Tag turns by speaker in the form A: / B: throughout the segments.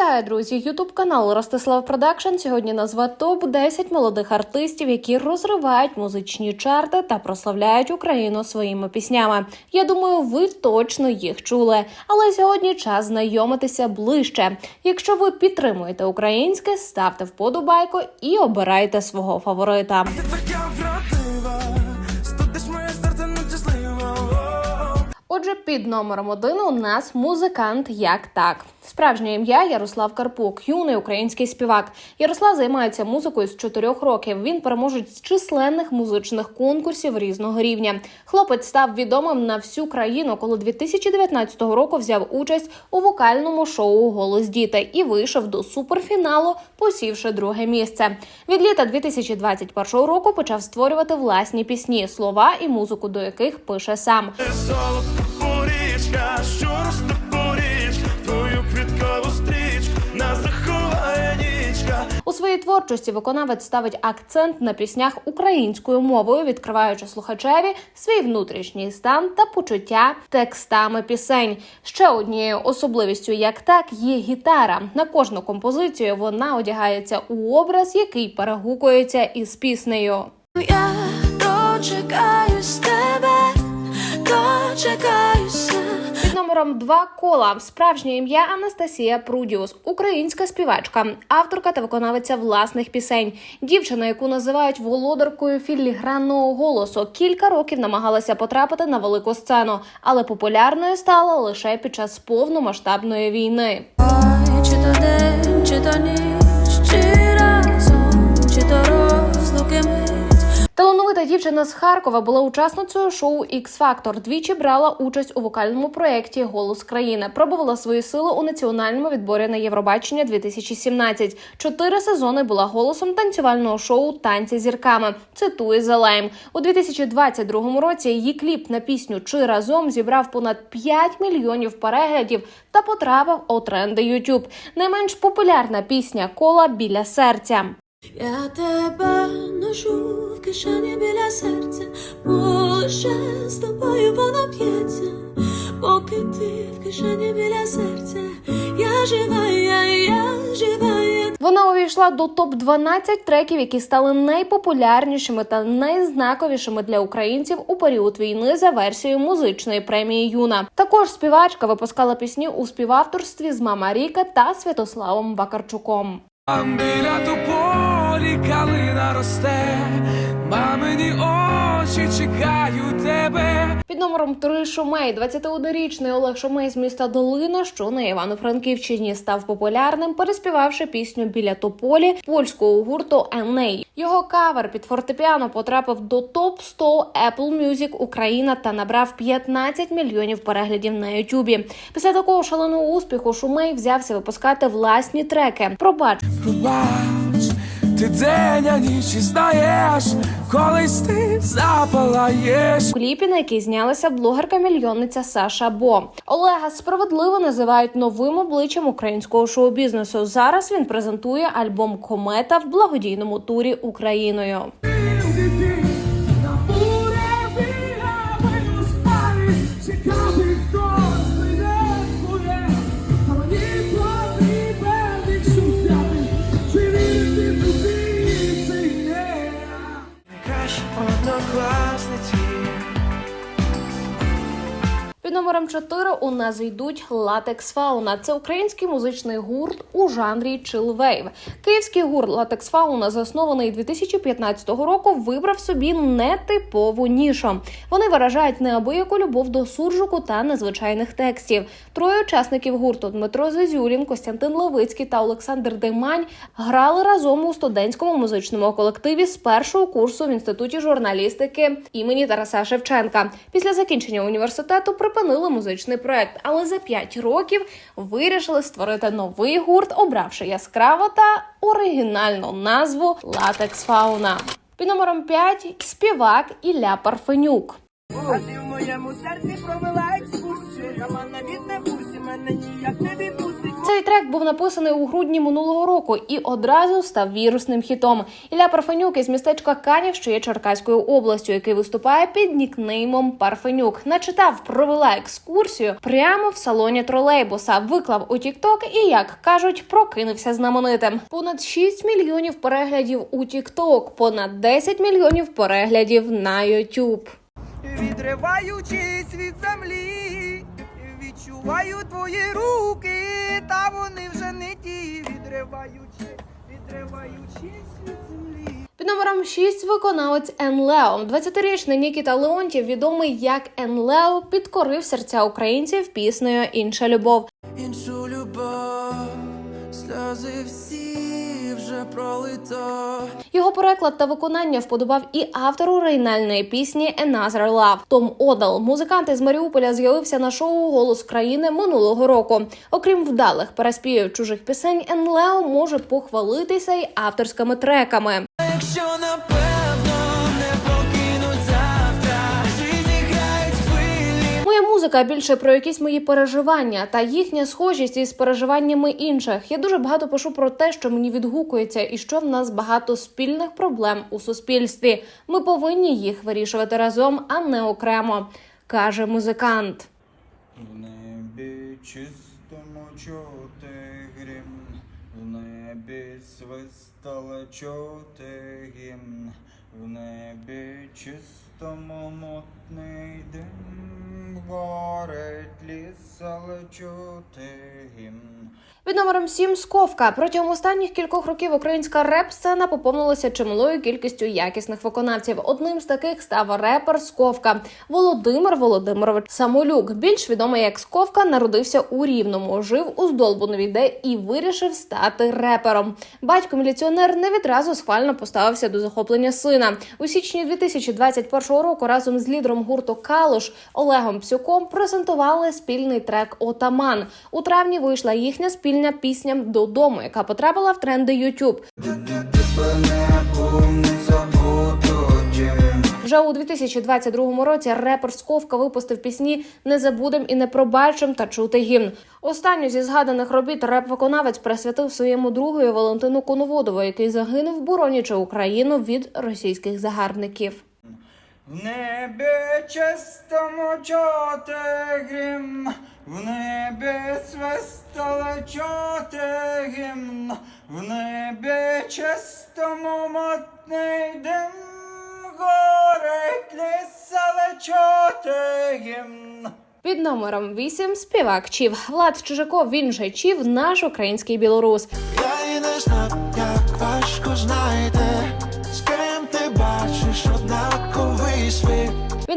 A: Вітаю, друзі! Ютуб канал Ростислав Продакшн сьогодні назва топ 10 молодих артистів, які розривають музичні чарти та прославляють Україну своїми піснями. Я думаю, ви точно їх чули. Але сьогодні час знайомитися ближче. Якщо ви підтримуєте українське, ставте вподобайку і обирайте свого фаворита. Отже, під номером один у нас музикант як так. Справжнє ім'я Ярослав Карпук, юний український співак. Ярослав займається музикою з чотирьох років. Він переможець численних музичних конкурсів різного рівня. Хлопець став відомим на всю країну, коли 2019 року взяв участь у вокальному шоу Голос дітей і вийшов до суперфіналу, посівши друге місце. Від літа 2021 року почав створювати власні пісні, слова і музику до яких пише сам.
B: Золота порічка, що
A: У своїй творчості виконавець ставить акцент на піснях українською мовою, відкриваючи слухачеві свій внутрішній стан та почуття текстами пісень. Ще однією особливістю, як так, є гітара. На кожну композицію вона одягається у образ, який перегукується із піснею.
C: Я дочекаюсь тебе, дочекаюся.
A: Номером два кола справжнє ім'я Анастасія Прудіус, українська співачка, авторка та виконавиця власних пісень. Дівчина, яку називають володаркою філігранного голосу, кілька років намагалася потрапити на велику сцену, але популярною стала лише під час повномасштабної війни.
C: Ой, чи то день, чи то ніч,
A: Талановита дівчина з Харкова була учасницею шоу x Factor. Двічі брала участь у вокальному проєкті Голос країни. Пробувала свої сили у національному відборі на Євробачення 2017. Чотири сезони була голосом танцювального шоу Танці зірками. Цитує Зелайм. У 2022 році її кліп на пісню Чи разом зібрав понад 5 мільйонів переглядів та потрапив у тренди YouTube. Найменш популярна пісня кола біля серця.
C: Я тебе ношу в кишені біля серця, може з тобою воно п'ється, поки ти в кишені біля серця, я жива, я, я жива, я
A: Вона увійшла до топ 12 треків, які стали найпопулярнішими та найзнаковішими для українців у період війни за версією музичної премії Юна. Також співачка випускала пісні у співавторстві з Мама Ріка та Святославом Вакарчуком.
B: Біля тополі калина росте, мамині очі чекають тебе.
A: Під номером 3 Шумей 21-річний Олег Шумей з міста Долина, що на Івано-Франківщині став популярним, переспівавши пісню біля тополі польського гурту Еней. Його кавер під фортепіано потрапив до топ 100 Apple Music Україна та набрав 15 мільйонів переглядів на Ютубі. Після такого шаленого успіху Шумей взявся випускати власні треки. Пробач,
B: Пробач, ти день, а ніч і знаєш, колись ти запалаєш.
A: у кліпі, на який знялася блогерка-мільйонниця Саша Бо. Олега справедливо називають новим обличчям українського шоу-бізнесу. Зараз він презентує альбом Комета в благодійному турі Україною. Під номером 4 у нас йдуть Латекс Фауна. Це український музичний гурт у жанрі чилвейв. Київський гурт Латекс Фауна, заснований 2015 року, вибрав собі нетипову нішу. Вони виражають неабияку любов до суржику та незвичайних текстів. Троє учасників гурту Дмитро Зезюлін, Костянтин Левицький та Олександр Деймань грали разом у студентському музичному колективі з першого курсу в інституті журналістики імені Тараса Шевченка. Після закінчення університету припинили музичний проект, але за 5 років вирішили створити новий гурт, обравши яскраву та оригінальну назву Латекс Фауна. Під номером 5 співак Ілля Парфенюк.
D: А в моєму серці провела екскурсію. Я мене від не мене ніяк не відпустить.
A: Цей трек був написаний у грудні минулого року і одразу став вірусним хітом. Ілля Парфенюк із містечка Канів, що є Черкаською областю, який виступає під нікнеймом Парфенюк, начитав, провела екскурсію прямо в салоні тролейбуса, виклав у Тікток і, як кажуть, прокинувся знаменитим. Понад 6 мільйонів переглядів у Тікток, понад 10 мільйонів переглядів на Ютуб.
D: Відриваючись від землі, відчуваю твої руки, та вони вже не ті, відриваючи, відриваючись від землі.
A: Під номером 6 виконавець Ен Лео. 20-річний Нікіта Леонтів, відомий як Ен Лео, підкорив серця українців піснею Інша любов.
B: Іншу любов, сльози всі вже пролито.
A: Його переклад та виконання вподобав і автору оригінальної пісні Another Love Том Одал. Музикант із Маріуполя з'явився на шоу Голос країни минулого року. Окрім вдалих переспівів чужих пісень, Енлео може похвалитися й авторськими треками.
B: Якщо напевно
A: музика більше про якісь мої переживання та їхня схожість із переживаннями інших. Я дуже багато пишу про те, що мені відгукується, і що в нас багато спільних проблем у суспільстві. Ми повинні їх вирішувати разом, а не окремо, каже музикант.
E: В небі чистому чути грім, в небі свистала чути в небі чистому мутний дим, горить ліс, але чути.
A: Під номером 7 Сковка. Протягом останніх кількох років українська реп-сцена поповнилася чималою кількістю якісних виконавців. Одним з таких став репер Сковка Володимир Володимирович Самолюк. Більш відомий як Сковка, народився у Рівному, жив у Здолбунові, де і вирішив стати репером. Батько міліціонер не відразу схвально поставився до захоплення сина. У січні 2021 року разом з лідером гурту Калуш Олегом Псюком презентували спільний трек Отаман. У травні вийшла їхня спільна пісня Додому, яка потрапила в тренди YouTube. Вже у 2022 році репер Сковка випустив пісні Не забудем і не пробачим та чути гімн. Останню зі згаданих робіт реп-виконавець присвятив своєму другові Валентину Коноводову, який загинув, боронячи Україну від російських загарбників.
E: В небі чистому чути грім, в небі свистала чути гімн, в небі чистому мотний дим,
A: Під номером 8 співак Чів. Влад Чужаков він же Чів, наш український білорус.
B: Я і не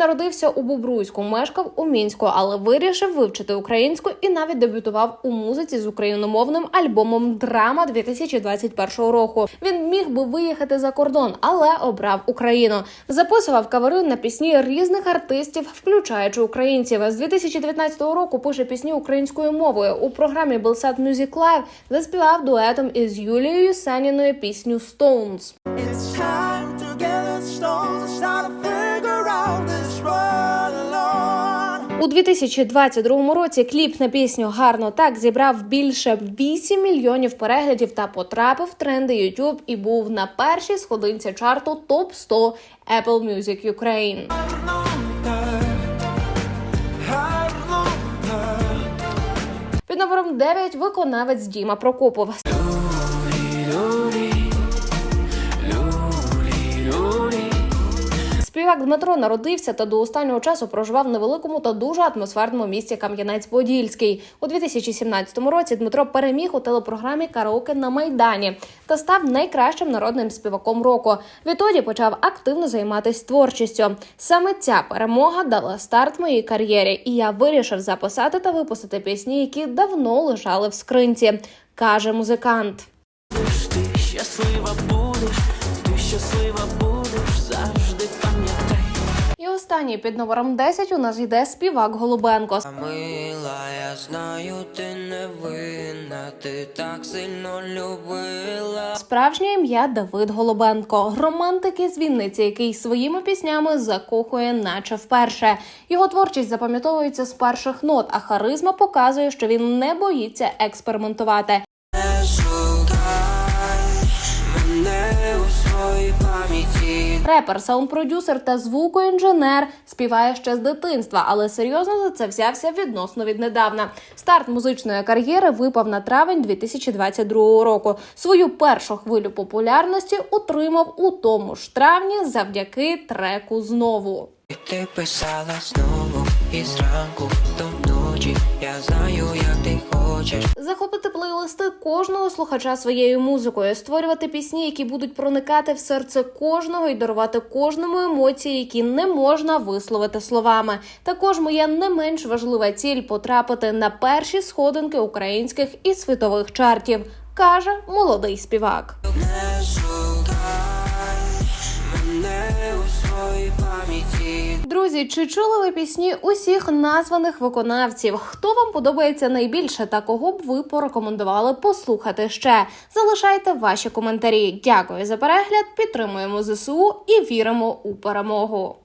A: народився у Бубруйську, мешкав у мінську, але вирішив вивчити українську і навіть дебютував у музиці з україномовним альбомом Драма 2021 року. Він міг би виїхати за кордон, але обрав Україну. Записував кавери на пісні різних артистів, включаючи українців. З 2019 року пише пісні українською мовою. У програмі Белсат Music Live заспівав дуетом із Юлією Саніною пісню Stones.
B: It's time
A: У 2022 році кліп на пісню Гарно так зібрав більше 8 мільйонів переглядів та потрапив в тренди YouTube і був на першій сходинці чарту топ 100 Apple Music Ukraine. Під номером 9 виконавець Діма Прокопов. Співак Дмитро народився та до останнього часу проживав в невеликому та дуже атмосферному місті Кам'янець-Подільський. У 2017 році Дмитро переміг у телепрограмі Караоке на Майдані та став найкращим народним співаком року. Відтоді почав активно займатися творчістю. Саме ця перемога дала старт моїй кар'єрі, і я вирішив записати та випустити пісні, які давно лежали в скринці, каже музикант.
F: Ти щаслива будеш, ти щаслива будеш.
A: І останній під номером 10 у нас йде співак Голубенко.
G: Мила, я
F: знаю, ти не винна, ти так сильно любила.
A: Справжнє ім'я Давид Голубенко, романтик із Вінниці, який своїми піснями закохує, наче вперше. Його творчість запам'ятовується з перших нот, а харизма показує, що він не боїться експериментувати. Репер, саунд-продюсер та звукоінженер співає ще з дитинства, але серйозно за це взявся відносно віднедавна. Старт музичної кар'єри випав на травень 2022 року. Свою першу хвилю популярності отримав у тому ж травні завдяки треку знову.
F: Ти писала знову і зранку до ночі. Я знаю, як хочеш.
A: Захопити плейлисти кожного слухача своєю музикою, створювати пісні, які будуть проникати в серце кожного і дарувати кожному емоції, які не можна висловити словами. Також моя не менш важлива ціль потрапити на перші сходинки українських і світових чартів, каже молодий співак. Друзі, чи чули ви пісні усіх названих виконавців? Хто вам подобається найбільше та кого б ви порекомендували послухати ще? Залишайте ваші коментарі. Дякую за перегляд. Підтримуємо ЗСУ і віримо у перемогу.